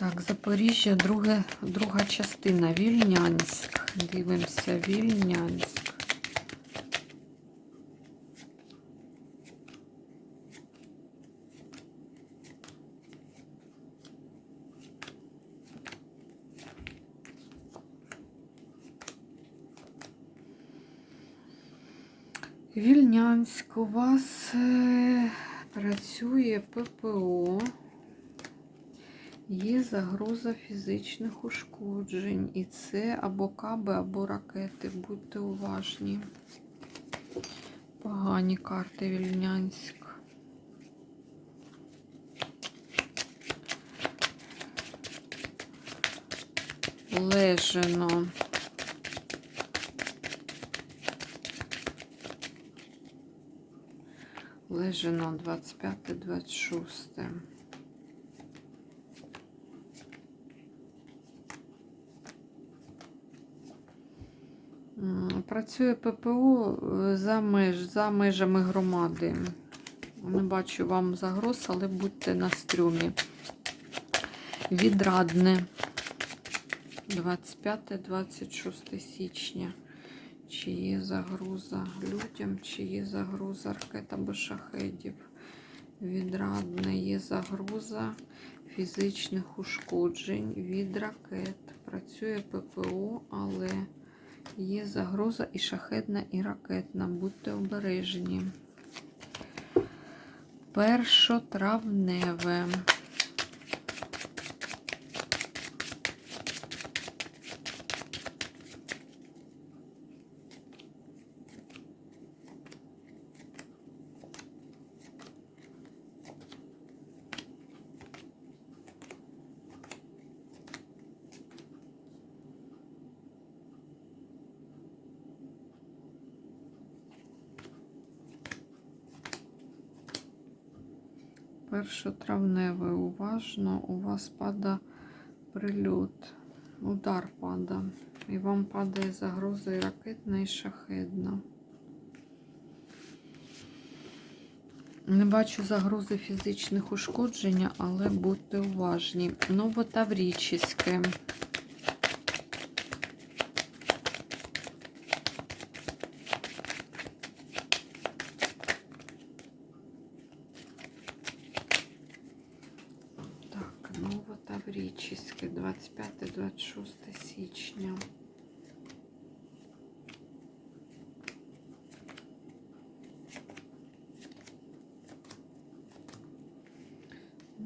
Так, Запоріжжя, друге, друга частина. Вільнянськ. Дивимося, Вільнянськ. Вільнянськ, у вас е, працює ППО. Є загроза фізичних ушкоджень. І це або каби, або ракети. Будьте уважні. Погані карти Вільнянськ. Лежено. Лежено 25-26. Працює ППО е, за, меж, за межами громади. Не бачу вам загроз, але будьте на стрьомі. Відрадне 25-26 січня. Чи є загроза людям, чи є загроза ракет або шахедів. Відрадне є загроза фізичних ушкоджень від ракет. Працює ППО, але є загроза і шахетна, і ракетна. Будьте обережні. Першотравневе. Першотравневе. Уважно, у вас пада прильот. Удар пада. І вам падає загроза і ракетна, і шахедна. Не бачу загрози фізичних ушкоджень, але будьте уважні. Новотаврічське. Так, Новотаврічське, 25-26 січня.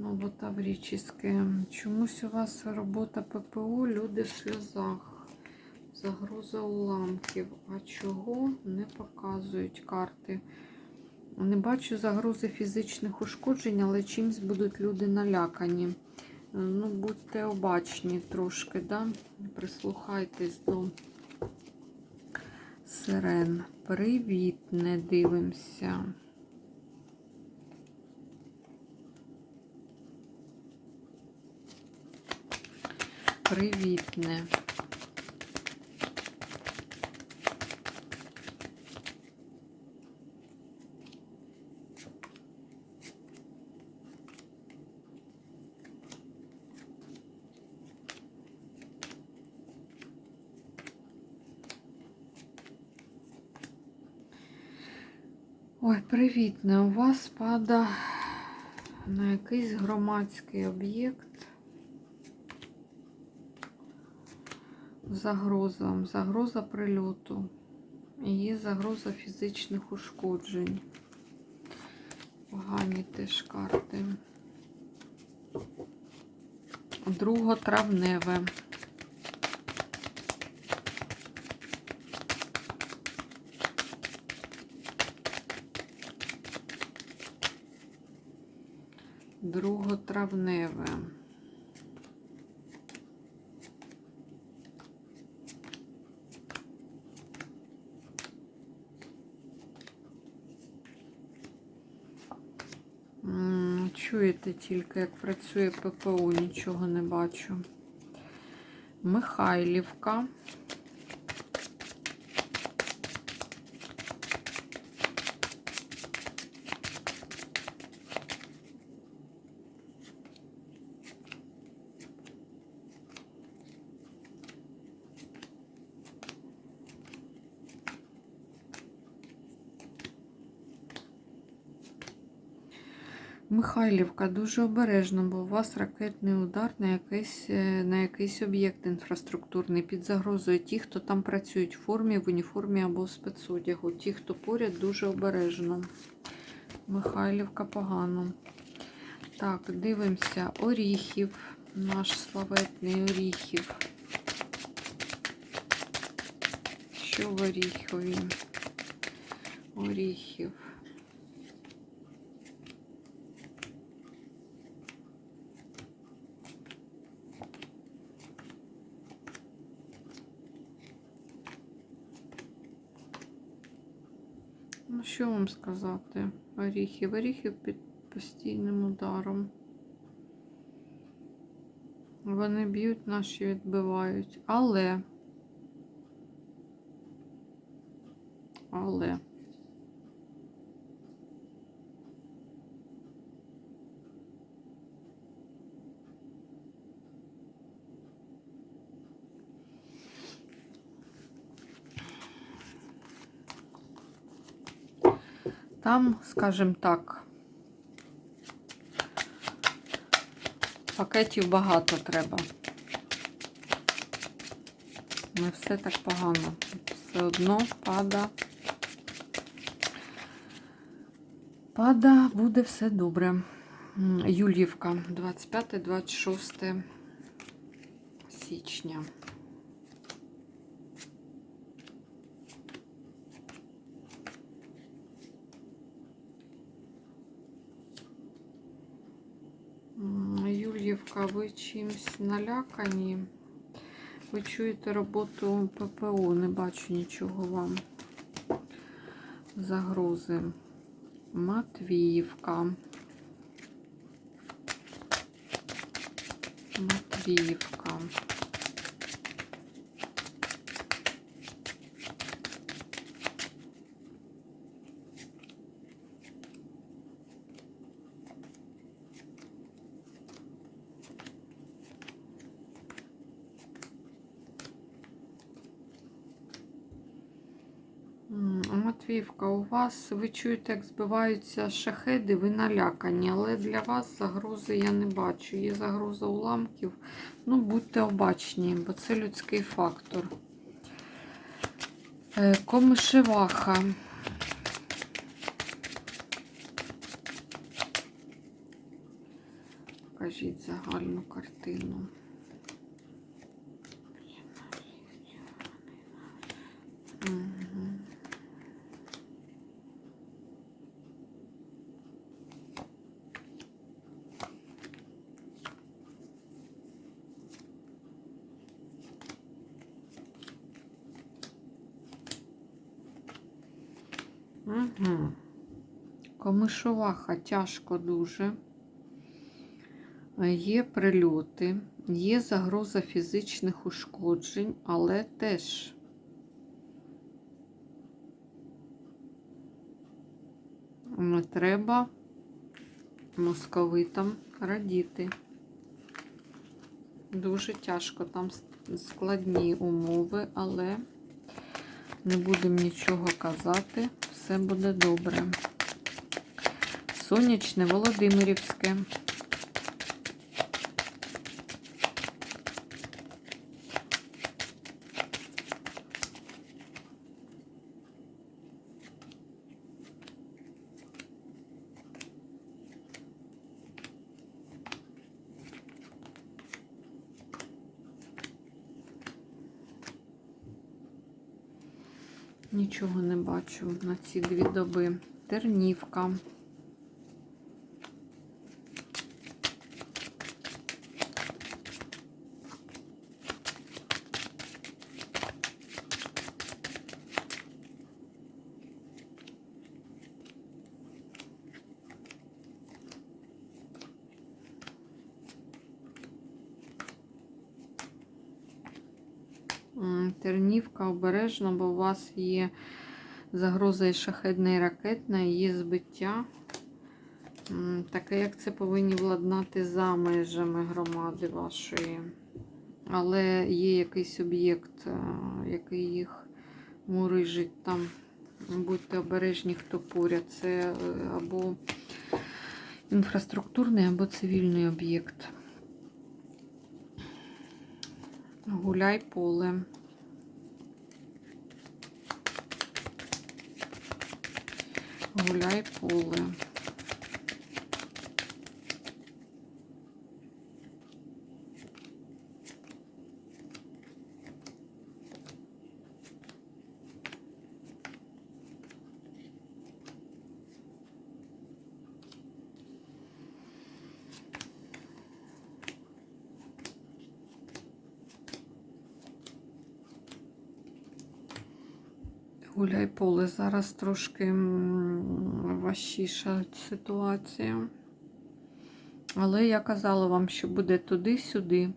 Новотаврічське. Чомусь у вас робота ППО, люди в сльозах. Загроза уламків. А чого не показують карти? Не бачу загрози фізичних ушкоджень, але чимсь будуть люди налякані. Ну, будьте обачні трошки, да? прислухайтесь до сирен. Привіт, не дивимося. Привітне. Ой, привітне. У вас пада на якийсь громадський об'єкт. Загроза, загроза прильоту. Є загроза фізичних ушкоджень. Погані теж карти. Друготравневе. Друготравневе. М, тільки, як працює ППО, нічого не бачу. Михайлівка. Михайлівка, дуже обережно, бо у вас ракетний удар на якийсь, е, на якийсь об'єкт інфраструктурний під загрозою. Ті, хто там працюють в формі, в уніформі або в спецодягу. Ті, хто поряд, дуже обережно. Михайлівка погано. Так, дивимося. Оріхів. Наш славетний Оріхів. Що в Оріхові? Оріхів. Ну, що вам сказати? Оріхів. Оріхів під постійним ударом. Вони б'ють, наші відбивають. Але. Але. Там, скажімо так, пакетів багато треба. Не все так погано. Все одно пада. Пада, буде все добре. Юлівка, 25-26 січня. Юлівка, ви чимсь налякані? Ви чуєте роботу ППО, не бачу нічого вам. Загрози. Матвіївка. Матвіївка. Матвіївка, у вас, ви чуєте, як збиваються шахеди, ви налякані, але для вас загрози я не бачу. Є загроза уламків. Ну, будьте обачні, бо це людський фактор. Е, Комишеваха. Покажіть загальну картину. Мгм. Угу. Комишоваха тяжко дуже. Е, Є прильоти, є загроза фізичних ушкоджень, але теж не треба московитам радіти. Дуже тяжко, там складні умови, але не будемо нічого казати, все буде добре. Сонячне Володимирівське. Нічого не бачу на ці дві доби. Тернівка. Тернівка обережно, бо у вас є загроза і шахедна, і ракетна, є збиття. Таке, як це повинні владнати за межами громади вашої. Але є якийсь об'єкт, е, який їх мурижить там. Будьте обережні, хто поряд. Це е, або інфраструктурний або цивільний об'єкт. Гуляй поле. Гуляй поле. Гуляй поле. Зараз трошки важчіша ситуація. Але я казала вам, що буде туди-сюди.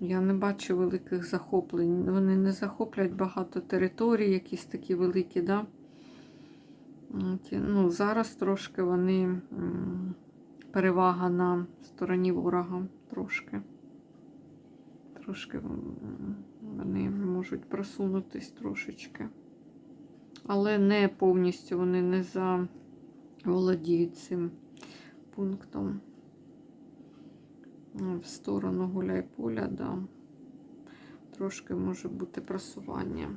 Я не бачу великих захоплень. Вони не захоплять багато територій, якісь такі великі, да? Ну, зараз трошки вони перевага на стороні ворога. Трошки. Трошки вони можуть просунутись трошечки. Але не повністю вони не заволодіють цим пунктом. Ну, В сторону гуляй-поля, да. Трошки може бути просування.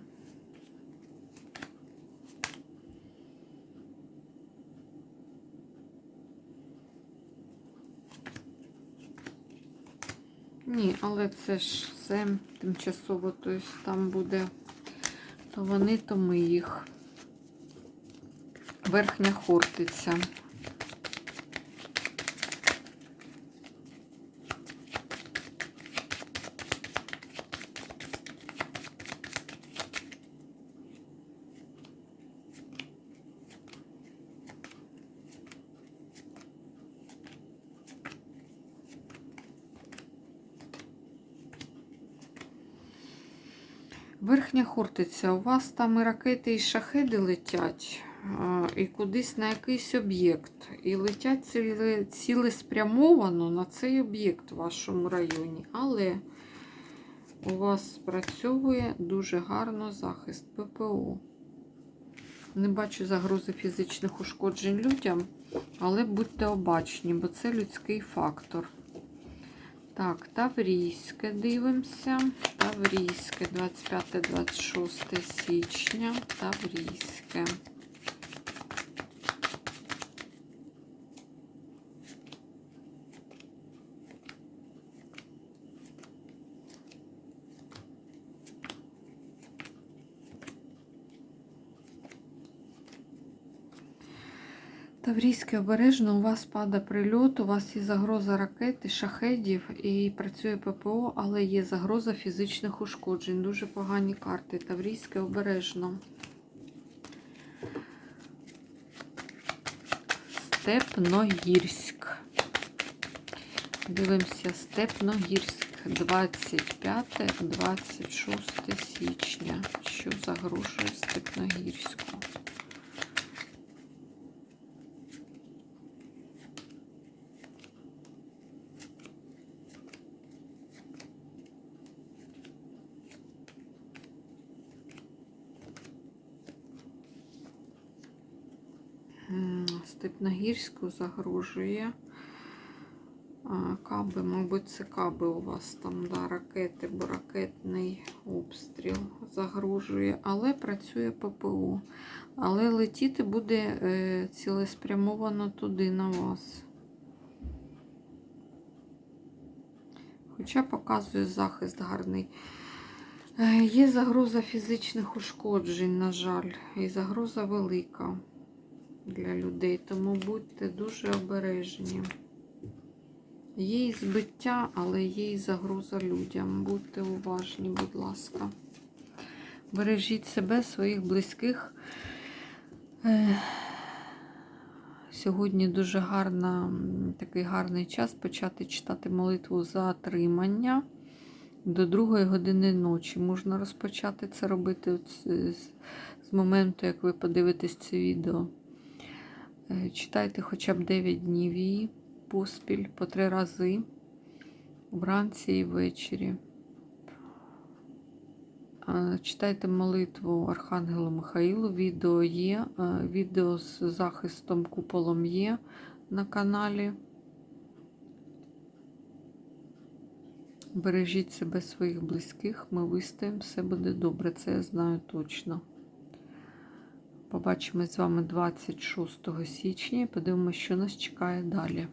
Ні, але це ж все тимчасово, тобто там буде то вони, то ми їх. Верхня хортиця. Верхня хортиця, у вас там і ракети, і шахеди летять, і кудись на якийсь об'єкт. І летять ціле, цілеспрямовано на цей об'єкт в вашому районі. Але у вас спрацьовує дуже гарно захист ППО. Не бачу загрози фізичних ушкоджень людям, але будьте обачні, бо це людський фактор. Так, Таврійське дивимося. Таврійське, 25-26 січня. Таврійське. Таврійське обережно, у вас падає прильот, у вас є загроза ракети, шахедів і працює ППО, але є загроза фізичних ушкоджень. Дуже погані карти. Таврійське обережно. Степногірськ. Дивимося, Степногірськ, 25-26 січня. Що загрожує Степногірську? Степногірську загрожує. Каби, мабуть, це каби у вас там, да, ракети, бо ракетний обстріл загрожує, але працює ППО. Але летіти буде е, цілеспрямовано туди на вас. Хоча показує захист гарний. Е, Є загроза фізичних ушкоджень, на жаль, і загроза велика для людей, тому будьте дуже обережні. Є і збиття, але є і загроза людям. Будьте уважні, будь ласка. Бережіть себе, своїх близьких. Е, Сьогодні дуже гарна, такий гарний час почати читати молитву за отримання до другої години ночі. Можна розпочати це робити з моменту, як ви подивитесь це відео. Е, Читайте хоча б 9 днів її поспіль по три рази вранці і ввечері. Е, Читайте молитву Архангелу Михаїлу. Відео є, е, відео з захистом куполом є. на каналі. Бережіть себе своїх близьких, ми вистоїмо, все буде добре, це я знаю точно. Побачимось з вами 26 січня і подивимося, що нас чекає далі.